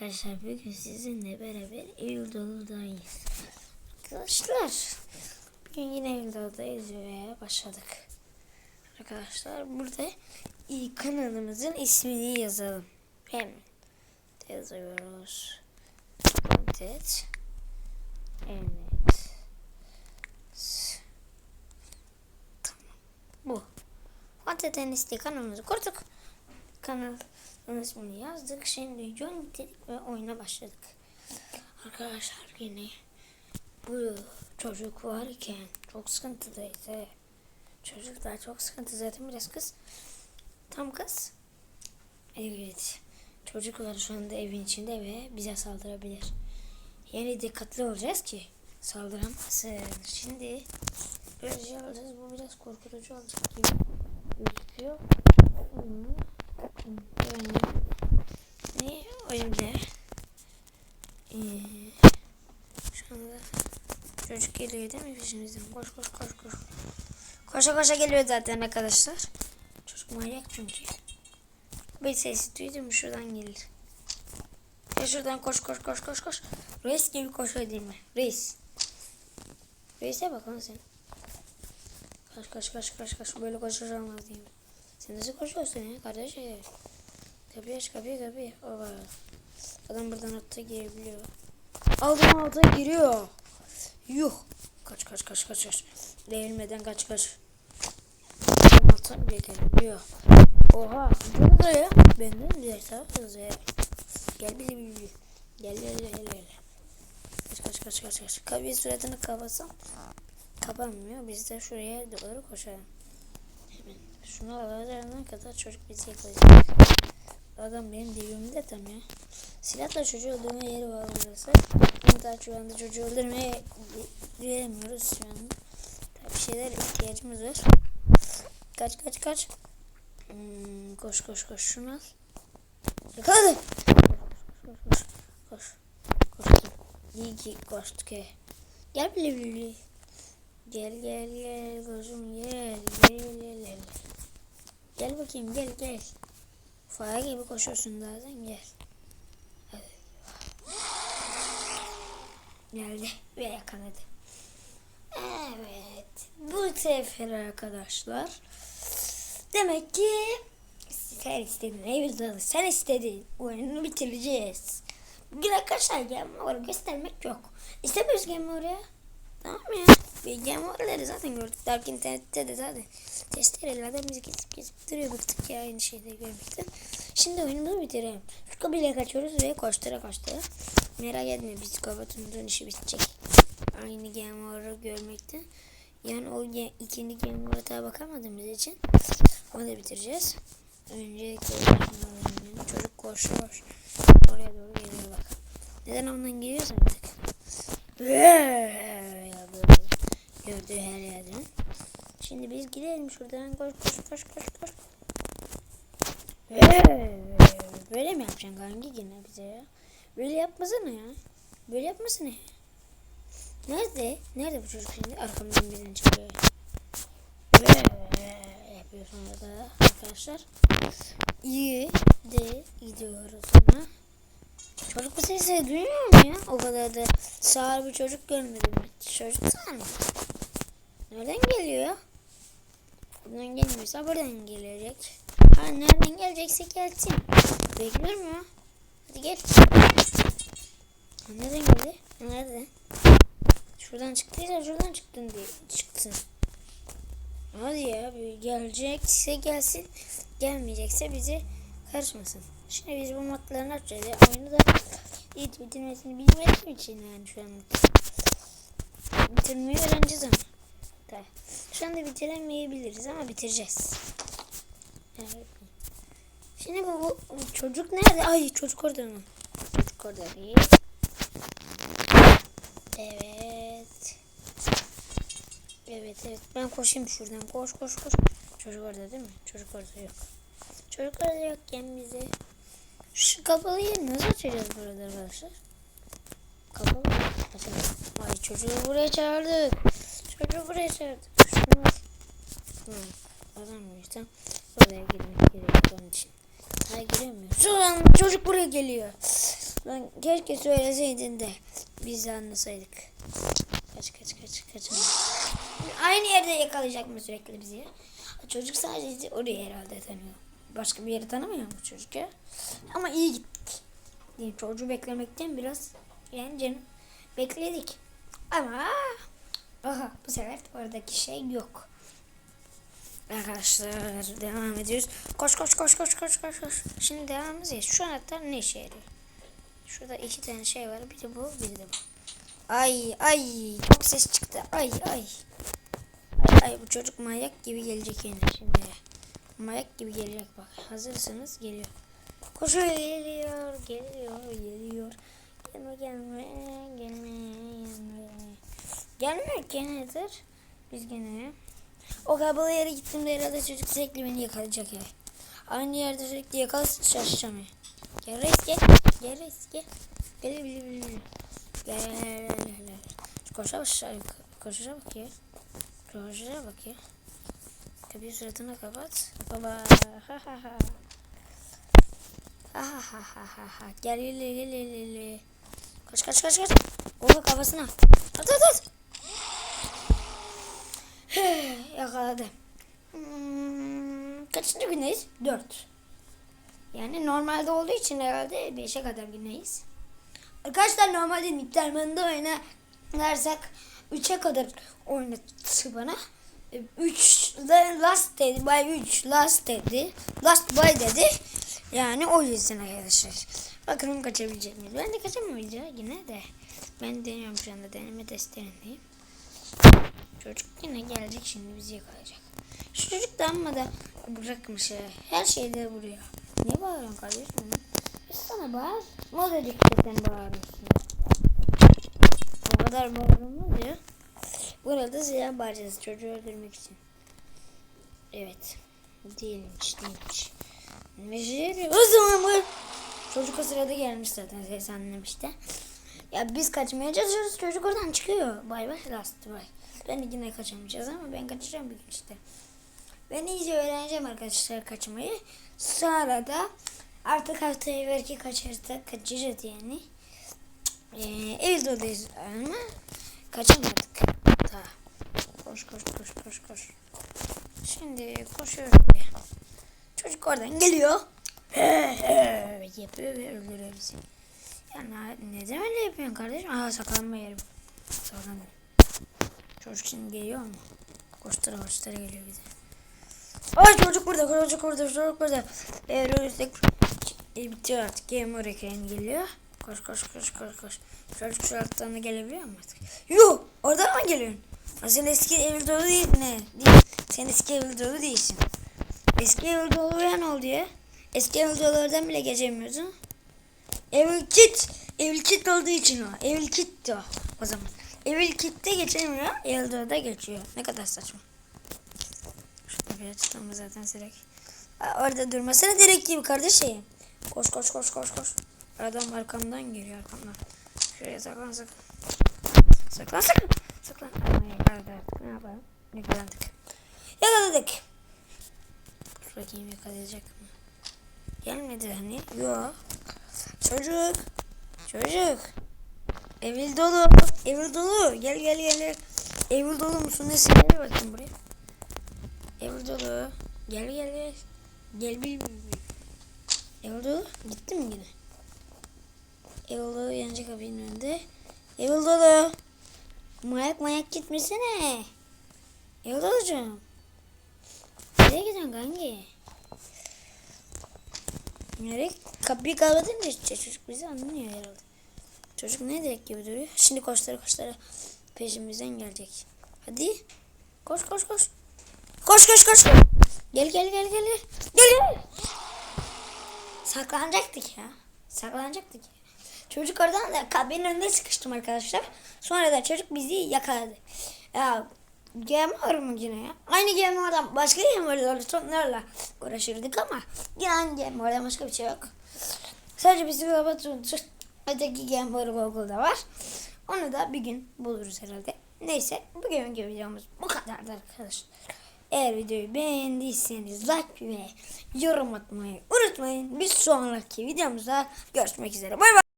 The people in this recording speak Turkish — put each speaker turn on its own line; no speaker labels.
Arkadaşlar bugün sizinle beraber Eylül Dolu'dayız. Arkadaşlar bugün yine Eylül Dolu'dayız ve başladık. Arkadaşlar burada kanalımızın ismini yazalım. Hemen yazıyoruz. Content. Evet. Tamam. Bu. Content'in isteği kanalımızı kurduk. Kanalın ismini yazdık. Şimdi John bitirdik ve oyuna başladık. Arkadaşlar yine bu çocuk varken çok sıkıntıdaydı. Çocuklar çok sıkıntı zaten biraz kız. Tam kız. Evet. Çocuklar şu anda evin içinde ve bize saldırabilir. Yani dikkatli olacağız ki saldıramasın. Şimdi biraz şey alacağız. Bu biraz korkutucu olacak gibi gözüküyor. Hmm. Yani öyle ee, şu anda çocuk geliyor değil mi peşimizden? Koş koş koş koş. Koşa koşa geliyor zaten arkadaşlar. Çocuk manyak çünkü. Bir sesi duydum şuradan gelir. Ya şuradan koş koş koş koş koş. Reis gibi koşuyor değil mi reis. Reise bak lan sen. Kaç kaç kaç kaç kaç böyle olmaz değil mi? Sen nasıl koşuyorsun ya kardeşim Kapıyı aç kapıyı kapıyı. Oba. Adam buradan alta girebiliyor. Adam alta giriyor. Yuh. Kaç kaç kaç kaç kaç. Değilmeden kaç kaç. Alta bile gelebiliyor. Oha. Burada ya. Benden bir tarafız ya. Gel bili. Gel gel gel gel. gel. Kaç kaç kaç kaç kaç. Kapıyı suratını kapatsam. Kapanmıyor. Biz de şuraya doğru koşalım. Hemen. Şunu alacağına kadar çocuk bizi yakalayacak. Adam benim dibimde tam ya. Silahla çocuğu öldürme yeri var burası. Ama daha şu anda çocuğu öldürmeye veremiyoruz şu anda. Tabii bir şeyler ihtiyacımız var. Kaç kaç kaç. Hmm, koş koş koş şunu al. Yakaladı. Koş koş koş. Koş. Koştum. İyi ki koştuk he. Gel bile bile. Gel gel gel gözüm gel gel gel gel. Gel bakayım gel gel. Fare gibi koşuyorsun zaten gel. Geldi ve yakaladı. Evet. Bu sefer arkadaşlar. Demek ki sen istedin. Eyvallah sen istedin. Oyunu bitireceğiz. Bugün arkadaşlar Game Over göstermek yok. İstemiyoruz Game Over'ı. Tamam ya. Ve Game Over'ları zaten gördük. Dark internette de zaten testerelerden bizi kesip kesip duruyor. Bıktık ya aynı şeyleri görmekten. Şimdi oyunumuzu bitirelim. Şu kapıyla kaçıyoruz ve koştura koştura. Merak etme psikopatumuzun işi bitecek. Aynı Game Over'ı görmekten. Yani o ge- ikinci Game Over'a bakamadığımız için onu da bitireceğiz. Öncelikle çocuk koşuyor. Oraya doğru geliyor bak. Neden ondan geliyorsa artık. Gördüğü her yerden. Şimdi biz gidelim şuradan koş koş koş koş koş. Böyle mi yapacaksın kanki yine bize ya? Böyle yapmasana ya. Böyle yapmasana ya. Nerede? Nerede bu çocuk şimdi? Arkamdan birini çıkıyor. Yapıyor sonra da arkadaşlar. İyi de gidiyoruz ona. Çocuk bu sesi duyuyor mu ya? O kadar da sağır bir çocuk görmedim ben. Çocuk sağır mı? Nereden geliyor? Buradan gelmiyorsa buradan gelecek. Ha nereden gelecekse gelsin. Bekliyorum ya. Hadi gel. Ha, nereden geldi? Nerede? Şuradan çıktıysa şuradan çıktın diye çıksın. Hadi ya gelecekse gelsin. Gelmeyecekse bizi karışmasın. Şimdi biz bu modlarını açacağız. Ya. Oyunu da iyi bitirmesini bilmediğim için yani şu an. Bitirmeyi öğreneceğiz ama. Tabii. Şu anda bitiremeyebiliriz ama bitireceğiz. Evet. Şimdi bu, bu, çocuk nerede? Ay çocuk orada mı? Çocuk orada değil. Evet. Evet evet ben koşayım şuradan koş koş koş. Çocuk orada değil mi? Çocuk orada yok. Çocuk orada yokken bize şu kapalı yeri nasıl açacağız burada arkadaşlar? Kapalı. Ay çocuğu buraya çağırdık. Çocuğu buraya çağırdık. Şunu al. Hı. Alamıyorsam oraya girmek gerekiyor onun için. Hayır giremiyor. Şu an çocuk buraya geliyor. Lan keşke söyleseydin de biz de anlasaydık. Kaç kaç kaç kaç. Aynı yerde yakalayacak mı sürekli bizi? Çocuk sadece orayı herhalde tanıyor. Başka bir yeri tanımıyor mu çocuk ya? Ama iyi gittik. Yani çocuğu beklemekten biraz yani canım bekledik. Ama aha bu sefer oradaki şey yok. Arkadaşlar devam ediyoruz. Koş koş koş koş koş koş koş. Şimdi devam ediyoruz. Şu anahtar ne işe yarıyor? Şurada iki tane şey var. Bir de bu, bir de bu. Ay ay çok ses çıktı. Ay ay. Ay bu çocuk manyak gibi gelecek yine şimdi. Manyak gibi gelecek bak. Hazırsınız geliyor. Koşuyor geliyor geliyor geliyor. Gelme gelme gelme gelme. Gelmiyor ki nedir? Biz gene. O kapalı yere gittiğimde herhalde çocuk sürekli beni yakalayacak ya. Aynı yerde sürekli yakalasın şaşacağım ya. Gel reis gel. Gel reis gel. Gel gel gel gel. Gel gel. Koşa bak koşa bak ya. Koşa bak ya. Kapıyı suratına kapat. Baba. Ha ha ha. Ha ha ha ha ha gel gel gel gel gel. Kaç kaç kaç kaç. Oha kafasına. At at at. Yakaladı. Hmm, kaçıncı gündeyiz? Dört. Yani normalde olduğu için herhalde beşe kadar gündeyiz. Arkadaşlar normalde Nipterman'da oynarsak 3'e kadar oynattı bana. 3 last dedi. By 3 last dedi. Last by dedi. Yani o yüzden arkadaşlar. Bakalım kaçabilecek miyiz? Ben de kaçamayacağım yine de. Ben deniyorum şu anda deneme testlerindeyim. Çocuk yine gelecek şimdi bizi yakalayacak. Şu çocuk da amma da bırakmış ya. Her şeyde vuruyor. Ne bağırıyorsun kardeşim? Biz sana bağır. De sen bağırıyorsun? O kadar bağırılmaz ya. Burada silah bağıracağız çocuğu öldürmek için. Evet. Değilmiş değilmiş. Mecbur. O zaman bu. Çocuk o sırada gelmiş zaten ses anlamıştı. Ya biz kaçmaya çalışıyoruz çocuk oradan çıkıyor. Bay bay last bay. Ben yine kaçamayacağız ama ben kaçacağım bir gün işte. Ben iyice öğreneceğim arkadaşlar kaçmayı. Sonra da artık haftaya belki kaçarsak kaçacağız yani. Ee, evde odayız ama kaçamadık. Daha. Koş koş koş koş koş. Şimdi koşuyoruz. Çocuk oradan geliyor. yapıyor ve öldürüyor bizi. Ya ne, neden öyle yapıyorsun kardeşim? Aha saklanma yerim. Saklanma. Çocuk şimdi geliyor mu? Koştura koştura geliyor bize. Ay çocuk burada, çocuk burada, çocuk burada. Eğer ölürsek e, bitiyor artık. Game over ekranı geliyor. Koş koş koş koş koş. Çocuk şu altlarına gelebiliyor mu artık? Yuh! Oradan mı geliyorsun? Ha, sen eski evli dolu değil ne? Değil. Sen eski evli dolu değilsin. Eski evli dolu ya ne oldu ya? Eski evli dolulardan bile geçemiyorsun. Evli kit. Evli kit olduğu için o. Evli kit o. O zaman. Evil Kit'te geçemiyor. Eldo'da geçiyor. Ne kadar saçma. Şurada bir açıklama zaten direkt. Aa, Orada durmasana direkt gibi kardeşim. Koş koş koş koş koş. Adam arkamdan geliyor arkamdan. Şuraya saklan saklan. Saklan saklan. Saklan. Yakaladı artık. Ne yapalım? Yakaladık. Yakaladık. Dur bakayım yakalayacak mı? Gelmedi hani. Yok. Çocuk. Çocuk. Evil dolu. Evil dolu. Gel gel gel. Evil dolu musun nesin? Gel bakayım buraya. Evil dolu. Gel gel gel. Gel bil. Evil dolu. Gitti mi yine? Evil dolu yancı kapının önünde. Evil dolu. Mayak mayak gitmesene. Evil dolucuğum. Nereye gidiyorsun kanki? Nereye? Kapıyı kapatın da işte çocuk bizi anlamıyor herhalde. Çocuk ne direkt gibi duruyor. Şimdi koşlara koşlara peşimizden gelecek. Hadi. Koş koş koş. Koş koş koş. Gel gel gel gel. Gel gel. Saklanacaktık ya. Saklanacaktık. Çocuk oradan da kabinin önünde sıkıştım arkadaşlar. Sonra da çocuk bizi yakaladı. Ya game var mı yine ya? Aynı game vardan başka game vardı. Sonlarla uğraşırdık ama yine aynı game vardan başka bir şey yok. Sadece bizi kapatıyordu. Öteki Game Google'da var. Onu da bir gün buluruz herhalde. Neyse bugünkü videomuz bu kadardı arkadaşlar. Eğer videoyu beğendiyseniz like ve yorum atmayı unutmayın. Bir sonraki videomuzda görüşmek üzere. Bay bay.